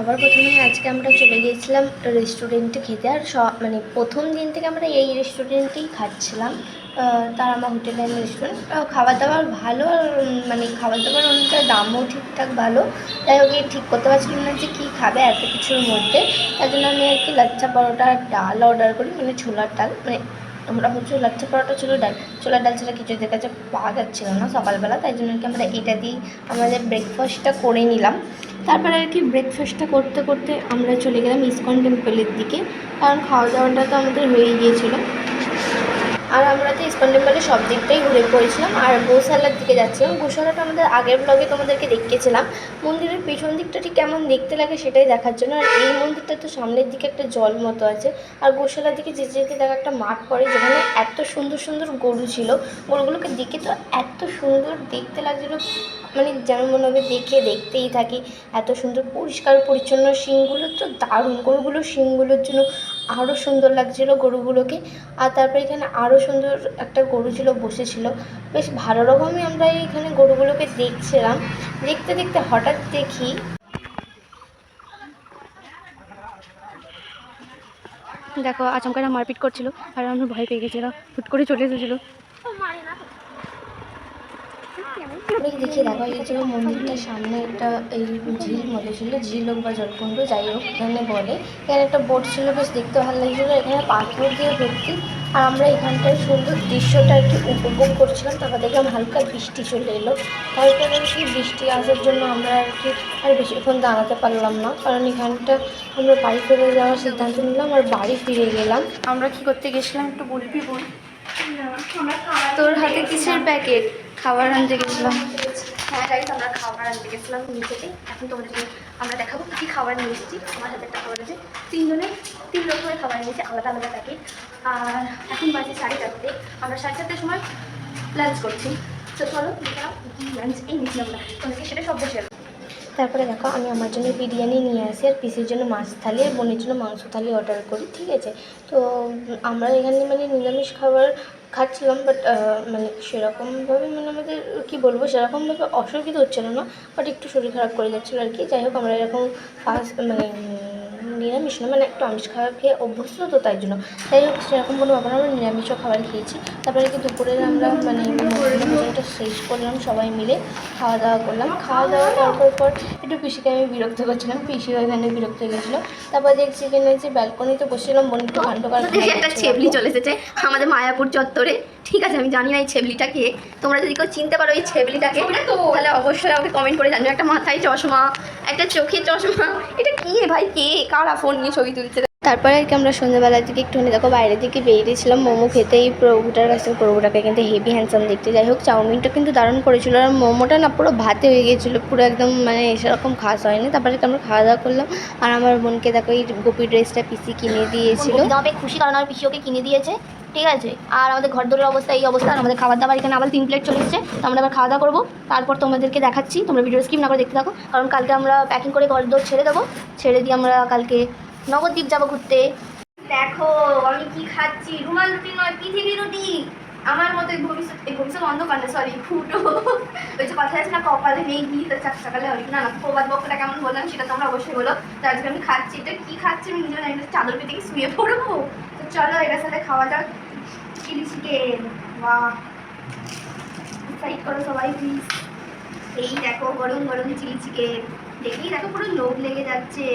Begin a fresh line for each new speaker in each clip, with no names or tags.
সবার প্রথমে আজকে আমরা চলে গিয়েছিলাম রেস্টুরেন্টে খেতে। আর সব মানে প্রথম দিন থেকে আমরা এই রেস্টুরেন্টেই খাচ্ছিলাম। তার আমার হোটেল অ্যান্ড রেস্টুরেন্ট খাবার দাবার ভালো আর মানে খাবার দাবার অনুযায়ী দামও ঠিকঠাক ভালো। হোক এই ঠিক করতে পারছিলাম না যে কী খাবে এত কিছুর মধ্যে। তার জন্য আমি আর কি লাচ্চা পরোটা ডাল অর্ডার করি মানে ছোলার ডাল। মানে আমরা হচ্ছে লাচ্চা পরোটা ছিল ডাল। ছোলার ডাল ছাড়া কিছু এদের কাছে পাওয়া যাচ্ছিল না সকালবেলা। তাই জন্য আর কি আমরা এটা দিয়েই আমাদের ব্রেকফাস্টটা করে নিলাম। তারপরে আর কি ব্রেকফাস্টটা করতে করতে আমরা চলে গেলাম ইসকন টেম্পলের দিকে। কারণ খাওয়া দাওয়াটা তো আমাদের হয়ে গিয়েছিল। আর আমরা তো ইসকন টেম্পলে সব দিকটাই ঘুরে পড়েছিলাম। আর গোশালার দিকে যাচ্ছিলাম গোশালাটা আমাদের আগের ব্লগে তোমাদেরকে দেখিয়েছিলাম। মন্দিরের পেছন দিকটা ঠিক কেমন দেখতে লাগে সেটাই দেখার জন্য। আর এই মন্দিরটা তো সামনের দিকে একটা জল মতো আছে। আর গোশালার দিকে যেতে যেতে দেখা একটা মাঠ পড়ে, যেখানে এত সুন্দর সুন্দর গরু ছিল। গরুগুলোকে দেখে তো এত সুন্দর দেখতে লাগছিল। মানে যেন মনে হবে দেখে দেখতেই থাকি। এত সুন্দর, পরিষ্কার, পরিচ্ছন্ন শিংগুলো তো দারুণ। গরুগুলোর শিংগুলোর জন্য আরও সুন্দর লাগছিল গরুগুলোকে। আর তারপরে এখানে আরও সুন্দর একটা গরু ছিল, বসেছিল। বেশ ভালো রকমই আমরা এখানে গরুগুলোকে দেখছিলাম। দেখতে দেখতে হঠাৎ দেখি
দেখো আচমকারা মারপিট করছিল, আর আমি ভয় পেয়ে গেছিলাম। হুট করে চলে এসেছিল।
অনেক দেখি দেখা গিয়েছিল মন্দিরটার সামনে একটা এই ঝিল মতো ছিল ঝিল হোক বা জলকুণ্ড যাই হোক এখানে বলে। এখানে একটা বোট ছিল বেশ দেখতে ভালো লাগছিল। এখানে পাথর দিয়ে ভর্তি। আর আমরা এখানটার সুন্দর দৃশ্যটা আর কি উপভোগ করছিলাম। তারপর দেখলাম হালকা বৃষ্টি চলে এলো। তারপরে আর কি বৃষ্টি আসার জন্য আমরা আর কি আর বেশিক্ষণ দাঁড়াতে পারলাম না। কারণ এখানটা আমরা বাড়ি ফিরে যাওয়ার সিদ্ধান্ত নিলাম আর বাড়ি ফিরে গেলাম।
আমরা কি করতে গেছিলাম একটু বলবি বল?
তোর হাতে কিসের প্যাকেট?
খাবার আনতে গেছিলাম।
হ্যাঁ গাইজ আমরা খাবার আনতে গেছিলাম নিচেতে এখন তোমাদেরকে আমরা দেখাবো কী খাবার নিয়ে এসেছি। আমার সাথে একটা খাবার আছে। তিনজনে, তিন রকমের খাবার নিয়েছি আলাদা আলাদা প্যাকেট আর এখন বাজে সাড়ে চারটে। আমরা সাড়ে চারটের সময় লাঞ্চ করছি। তো চলো লাঞ্চ এই নিয়েছি আমরা। তোমাদেরকে সেটা সব বসে তারপরে দেখো, আমি আমার জন্য বিরিয়ানি নিয়ে আসি আর পিসির জন্য মাছ থালি আর বোনের জন্য মাংস থালি অর্ডার করি, ঠিক আছে? তো, আমরা এখানে মানে নিরামিষ খাবার খাচ্ছিলাম বাট মানে সেরকমভাবে মানে আমাদের, কী বলব, সেরকমভাবে অসুবিধা হচ্ছিল না বাট একটু শরীর খারাপ করে যাচ্ছিল আর কি। যাই হোক, আমরা এরকম ফার্স্ট মানে নিরামিষ না মানে একটু আমিষ খাবার খেয়ে অভ্যস্ত তো তাই জন্য। তাই হোক সেরকম কোনো ব্যাপার আমরা নিরামিষও খাবার খেয়েছি। তারপরে কি দুপুরে আমরা মানে ভোজনটা শেষ করলাম সবাই মিলে খাওয়া দাওয়া করলাম। খাওয়া দাওয়া করার পর একটু পিসিকে আমি বিরক্ত করছিলাম পিসিও এখানে বিরক্ত হয়ে গেছিল। তারপর দেখছি এখানে যে ব্যালকনিতে বসেছিলাম বোন একটু কাণ্ড
একটা ছেবলি চলে এসেছে আমাদের মায়াপুর চত্বরে। ঠিক আছে আমি জানি না এই ছেবলিটা কে। তোমরা যদি কেউ চিনতে পারো এই ছেবলিটাকে তাহলে অবশ্যই আমাকে কমেন্ট করে জানিও। একটা মাথায় চশমা একটা চোখে চশমা। এটা কি ভাই? কে? কারা ফোন নিয়ে ছবি তুলছে?
তারপরে আর কি আমরা সন্ধ্যাবেলার দিকে একটুখানি দেখো বাইরের দিকে বেরিয়েছিলাম মোমো খেতে। এই প্রভুটার কাছ থেকে প্রভুটাকে কিন্তু হেভি হ্যান্ডসাম দেখতে। যাই হোক চাউমিনটা কিন্তু দারুণ করেছিল। আর মোমোটা না পুরো ভাতে হয়ে গিয়েছিল। পুরো একদম মানে সেরকম খাস হয়নি। তারপরে আমরা খাওয়া দাওয়া করলাম। আর আমার বোনকে দেখো এই গোপী ড্রেসটা পিসি কিনে দিয়েছিল।
খুশি কারণ আমার পিসি ওকে কিনে দিয়েছে। ঠিক আছে? আর আমাদের ঘর দরের অবস্থা এই অবস্থা, আর আমাদের খাবার দাবার এখানে আবার তিন প্লেট চলে এসেছে। তো আমরা আবার খাওয়া দাওয়া করব। তারপর তোমাদেরকে দেখাচ্ছি। তোমরা ভিডিও স্কিপ না করে দেখতে থাকো। কারণ কালকে আমরা প্যাকিং করে ঘর দর ছেড়ে দেবো। ছেড়ে দিয়ে আমরা কালকে নবদ্বীপ যাব ঘুরতে। দেখো, আমি কি খাচ্ছি? রুমাল রুটি নয়, পৃথিবী রুটি আমার মতো এই ভবিষ্যৎ এই ভবিষ্যৎ অন্ধকার না সরি ফুটো। ওই যে কথা আছে না, কপালে নেই কি? তো চাক, সকালে হয় না? না প্রবাদ বক্তটা কেমন বললাম সেটা তোমরা অবশ্যই বলো। তো আজকে আমি খাচ্ছি। এটা কী খাচ্ছি আমি নিজের চাদর পেতে শুয়ে পড়ব? তো চলো এটার সাথে খাওয়া যাক। চিলি চিকেন বাহ সাইড করো সবাই প্লিজ এই দেখো, গরম গরম চিলি চিকেন দেখেই দেখো পুরো লোভ লেগে যাচ্ছে।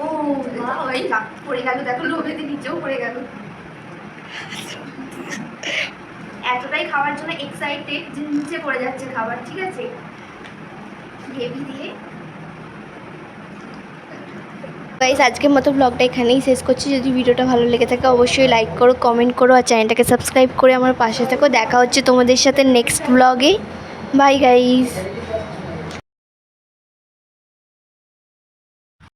ও ওই লাভ পড়ে গেল, দেখো লোভেতে নিচেও পড়ে গেল। এতটাই খাওয়ার জন্য এক্সাইটেড যে নিচে পড়ে যাচ্ছে খাবার, ঠিক আছে? হেভি দিয়ে
গাইস আজকের মতো ব্লগটা এখানেই শেষ করছি। যদি ভিডিওটা ভালো লেগে থাকে, অবশ্যই লাইক করো কমেন্ট করো আর চ্যানেলটাকে সাবস্ক্রাইব করে আমার পাশে থাকো। দেখা হচ্ছে তোমাদের সাথে নেক্সট ব্লগে বাই গাইস